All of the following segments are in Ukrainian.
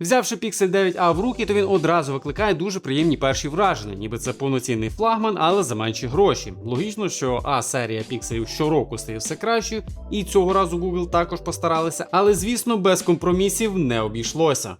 Взявши Pixel 9a в руки, то він одразу викликає дуже приємні перші враження, ніби це повноцінний флагман, але за менші гроші. Логічно, що А серія пікселів щороку стає все кращою, і цього разу Google також постаралися, але звісно, без компромісів не обійшлося.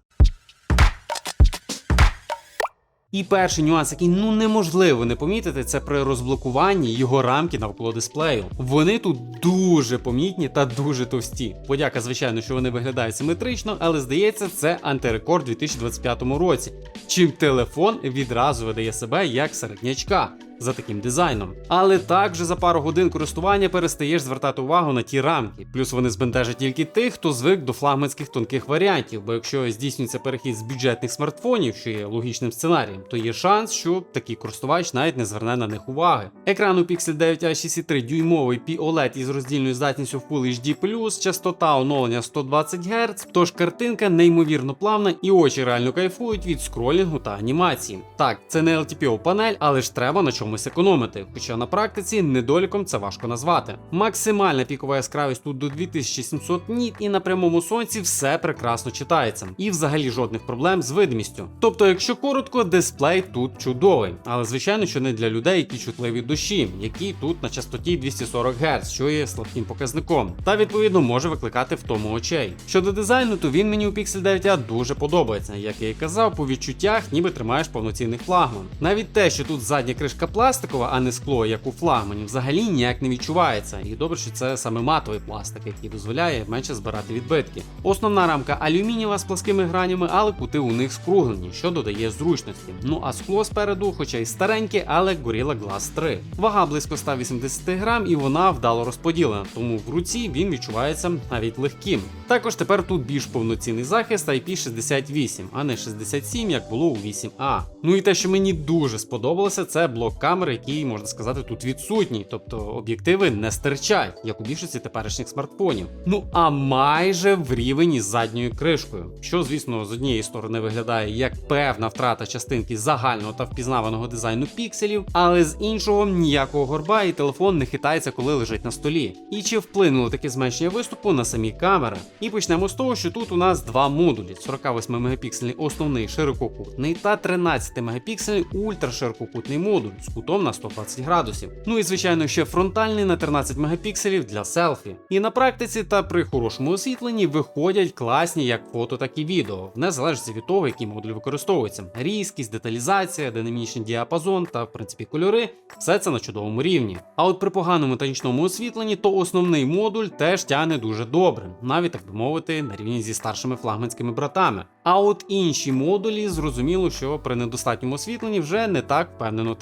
І перший нюанс, який ну неможливо не помітити, це при розблокуванні його рамки навколо дисплею. Вони тут дуже помітні та дуже товсті. Подяка, звичайно, що вони виглядають симетрично, але здається, це антирекорд у 2025 році. Чим телефон відразу видає себе як середнячка. За таким дизайном. Але також за пару годин користування перестаєш звертати увагу на ті рамки. Плюс вони збентежать тільки тих, хто звик до флагманських тонких варіантів. Бо якщо здійснюється перехід з бюджетних смартфонів, що є логічним сценарієм, то є шанс, що такий користувач навіть не зверне на них уваги. Екран у Pixel 9 a 63 дюймовий POLED із роздільною здатністю Full HD+, частота оновлення 120 Гц, тож картинка неймовірно плавна і очі реально кайфують від скролінгу та анімації. Так, це не LTPO панель, але ж треба на чомусь економити. Хоча на практиці недоліком це важко назвати. Максимальна пікова яскравість тут до 2700 ніт, і на прямому сонці все прекрасно читається. І взагалі жодних проблем з видимістю. Тобто, якщо коротко, дисплей тут чудовий, але звичайно, що не для людей, які чутливі душі, які тут на частоті 240 Гц, що є слабким показником, та відповідно може викликати втому очей. Щодо дизайну, то він мені у Pixel 9a дуже подобається. Як я і казав, по відчуттях, ніби тримаєш повноцінний флагман. Навіть те, що тут задня кришка пластикова, а не скло, як у флагмані, взагалі ніяк не відчувається. І добре, що це саме матовий пластик, який дозволяє менше збирати відбитки. Основна рамка алюмінієва з пласкими гранями, але кути у них скруглені, що додає зручності. Ну а скло спереду, хоча й стареньке, але Gorilla Glass 3. Вага близько 180 грам, і вона вдало розподілена, тому в руці він відчувається навіть легким. Також тепер тут більш повноцінний захист IP68, а не 67, як було у 8A. Ну і те, що мені дуже сподобалося, це блок камери, який можна сказати тут відсутній, тобто об'єктиви не стирчать, як у більшості теперішніх смартфонів. Ну а майже в рівні з задньою кришкою, що, звісно, з однієї сторони виглядає як певна втрата частинки загального та впізнаваного дизайну пікселів, але з іншого ніякого горба і телефон не хитається, коли лежить на столі. І чи вплинуло таке зменшення виступу на самі камери? І почнемо з того, що тут у нас два модулі: 48 мегапіксельний основний ширококутний та 13 мегапіксельний ультраширококутний модуль з кутом на 120 градусів. Ну і звичайно ще фронтальний на 13 мегапікселів для селфі. І на практиці та при хорошому освітленні виходять класні як фото, так і відео, в незалежності від того, який модуль використовується. Різкість, деталізація, динамічний діапазон та в принципі кольори все це на чудовому рівні. А от при поганому та нічному освітленні, то основний модуль теж тягне дуже добре, навіть так би мовити, на рівні зі старшими флагманськими братами. А от інші модулі зрозуміло, що при недостатньому освітленні вже не так впевнено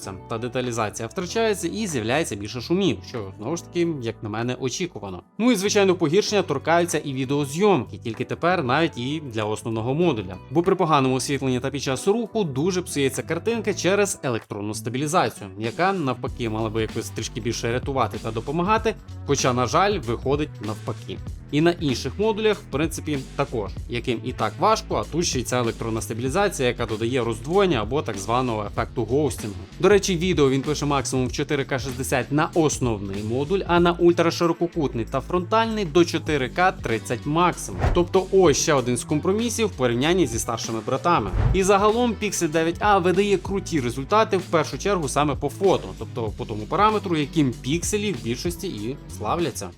тримаються, та деталізація втрачається і з'являється більше шумів, що знову ж таки, як на мене, очікувано. Ну і звичайно, погіршення торкаються і відеозйомки, тільки тепер навіть і для основного модуля. Бо при поганому освітленні та під час руху дуже псується картинка через електронну стабілізацію, яка навпаки мала би якось трішки більше рятувати та допомагати, хоча, на жаль, виходить навпаки. І на інших модулях, в принципі, також, яким і так важко, а тут ще й ця електронна стабілізація, яка додає роздвоєння або так званого ефекту гоустінгу. До речі, відео він пише максимум в 4К 60 на основний модуль, а на ультраширококутний та фронтальний до 4К 30 максимум. Тобто ось ще один з компромісів в порівнянні зі старшими братами. І загалом Pixel 9a видає круті результати в першу чергу саме по фото, тобто по тому параметру, яким пікселі в більшості і славляться.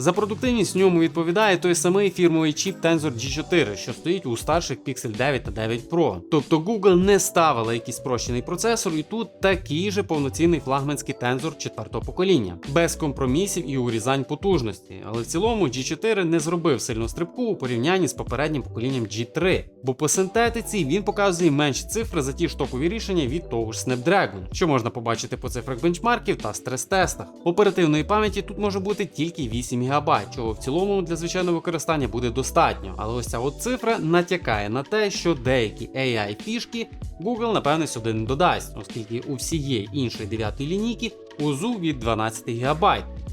За продуктивність в ньому відповідає той самий фірмовий чіп Tensor G4, що стоїть у старших Pixel 9 та 9 Pro. Тобто Google не ставила якийсь спрощений процесор, і тут такий же повноцінний флагманський Tensor 4 покоління, без компромісів і урізань потужності. Але в цілому G4 не зробив сильну стрибку у порівнянні з попереднім поколінням G3, бо по синтетиці він показує менші цифри за ті ж топові рішення від того ж Snapdragon, що можна побачити по цифрах бенчмарків та стрес-тестах. Оперативної пам'яті тут може бути тільки 8 ГБ, чого в цілому для звичайного використання буде достатньо. Але ось ця от цифра натякає на те, що деякі AI фішки Google напевне сюди не додасть, оскільки у всієї іншої дев'ятої лінійки УЗУ від 12 ГБ.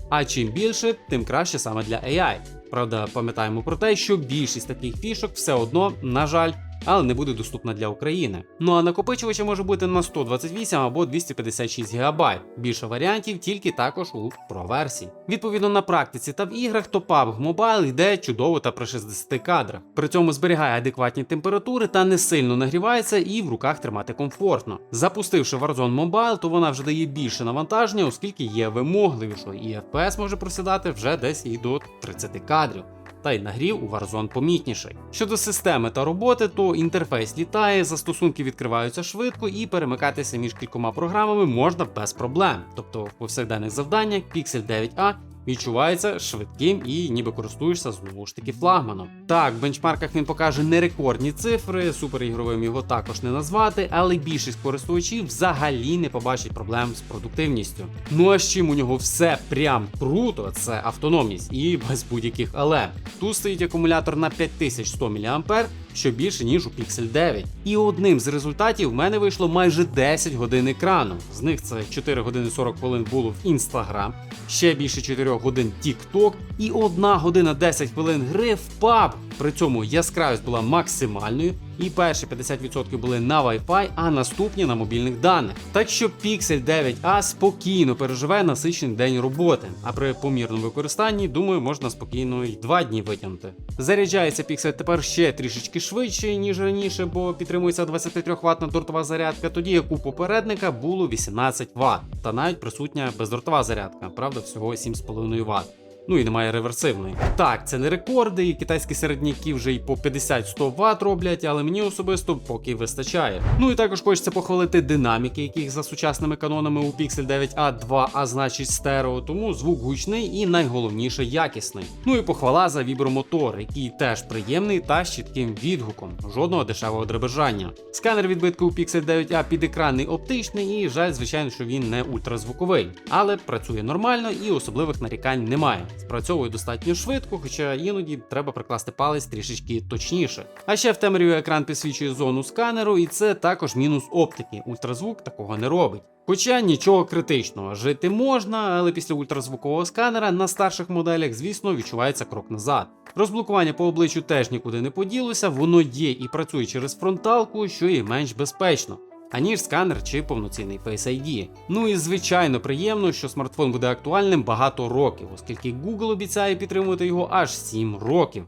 А чим більше, тим краще саме для AI. Правда, пам'ятаємо про те, що більшість таких фішок все одно, на жаль, але не буде доступна для України. Ну а накопичувача може бути на 128 або 256 ГБ. Більше варіантів, тільки також у Pro версії. Відповідно на практиці та в іграх, то PUBG Mobile йде чудово та при 60 кадрах. При цьому зберігає адекватні температури та не сильно нагрівається і в руках тримати комфортно. Запустивши Warzone Mobile, то вона вже дає більше навантаження, оскільки є вимогливішою, і FPS може просідати вже десь і до 30 кадрів. Та й нагрів у Warzone помітніший. Щодо системи та роботи, то інтерфейс літає, застосунки відкриваються швидко і перемикатися між кількома програмами можна без проблем. Тобто в повсякденних завданнях Pixel 9a відчувається швидким і ніби користуєшся знову ж таки флагманом. Так, в бенчмарках він покаже не рекордні цифри, суперігровим його також не назвати, але більшість користувачів взагалі не побачить проблем з продуктивністю. Ну а з чим у нього все прям круто, це автономність і без будь-яких але. Тут стоїть акумулятор на 5100 мАh, що більше ніж у Pixel 9. І одним з результатів в мене вийшло майже 10 годин екрану. З них це 4 години 40 хвилин було в Instagram, ще більше 4 годин TikTok і 1 година 10 хвилин гри в PUBG. При цьому яскравість була максимальною, і перші 50% були на Wi-Fi, а наступні на мобільних даних. Так що Pixel 9a спокійно переживе насичений день роботи, а при помірному використанні, думаю, можна спокійно і 2 дні витягнути. Заряджається Pixel тепер ще трішечки швидше, ніж раніше, бо підтримується 23 ватна дротова зарядка, тоді як у попередника було 18 Вт, та навіть присутня бездротова зарядка, правда, всього 7,5 Вт. Ну і немає реверсивної. Так, це не рекорди, і китайські середняки вже й по 50-100 Вт роблять, але мені особисто поки вистачає. Ну і також хочеться похвалити динаміки, яких за сучасними канонами у Pixel 9a 2 а значить стерео, тому звук гучний і найголовніше якісний. Ну і похвала за вібромотор, який теж приємний та з чітким відгуком, жодного дешевого дребежання. Сканер відбитку у Pixel 9a підекранний оптичний, і жаль, звичайно, що він не ультразвуковий, але працює нормально і особливих нарікань немає. Спрацьовує достатньо швидко, хоча іноді треба прикласти палець трішечки точніше. А ще в темряві екран підсвічує зону сканеру, і це також мінус оптики. Ультразвук такого не робить. Хоча нічого критичного, жити можна, але після ультразвукового сканера на старших моделях, звісно, відчувається крок назад. Розблокування по обличчю теж нікуди не поділося, воно є і працює через фронталку, що є менш безпечно. Аніж сканер чи повноцінний Face ID. Ну і звичайно приємно, що смартфон буде актуальним багато років, оскільки Google обіцяє підтримувати його аж 7 років.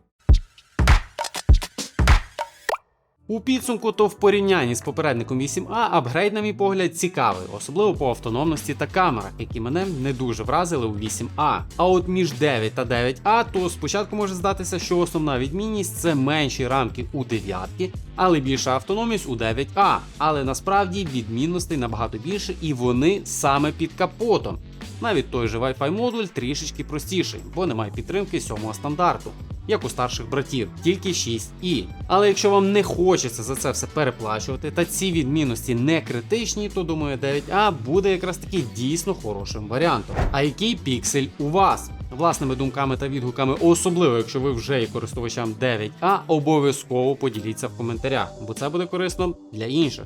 У підсумку, то в порівнянні з попередником 8А апгрейд, на мій погляд, цікавий, особливо по автономності та камерах, які мене не дуже вразили у 8А. А от між 9 та 9А, то спочатку може здатися, що основна відмінність це менші рамки у 9, але більша автономність у 9А. Але насправді відмінностей набагато більше, і вони саме під капотом. Навіть той же Wi-Fi модуль трішечки простіший, бо немає підтримки сьомого стандарту як у старших братів, тільки 6i. Але якщо вам не хочеться за це все переплачувати, та ці відмінності не критичні, то думаю, 9A буде якраз таки дійсно хорошим варіантом. А який піксель у вас? Власними думками та відгуками, особливо якщо ви вже є користувачам 9А, обов'язково поділіться в коментарях, бо це буде корисно для інших.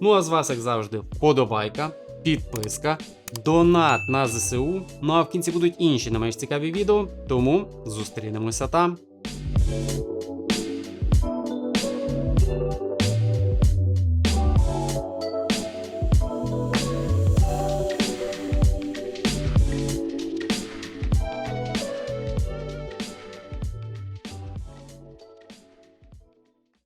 Ну а з вас, як завжди, вподобайка, підписка, донат на ЗСУ. Ну а в кінці будуть інші не менш цікаві відео, тому зустрінемося там.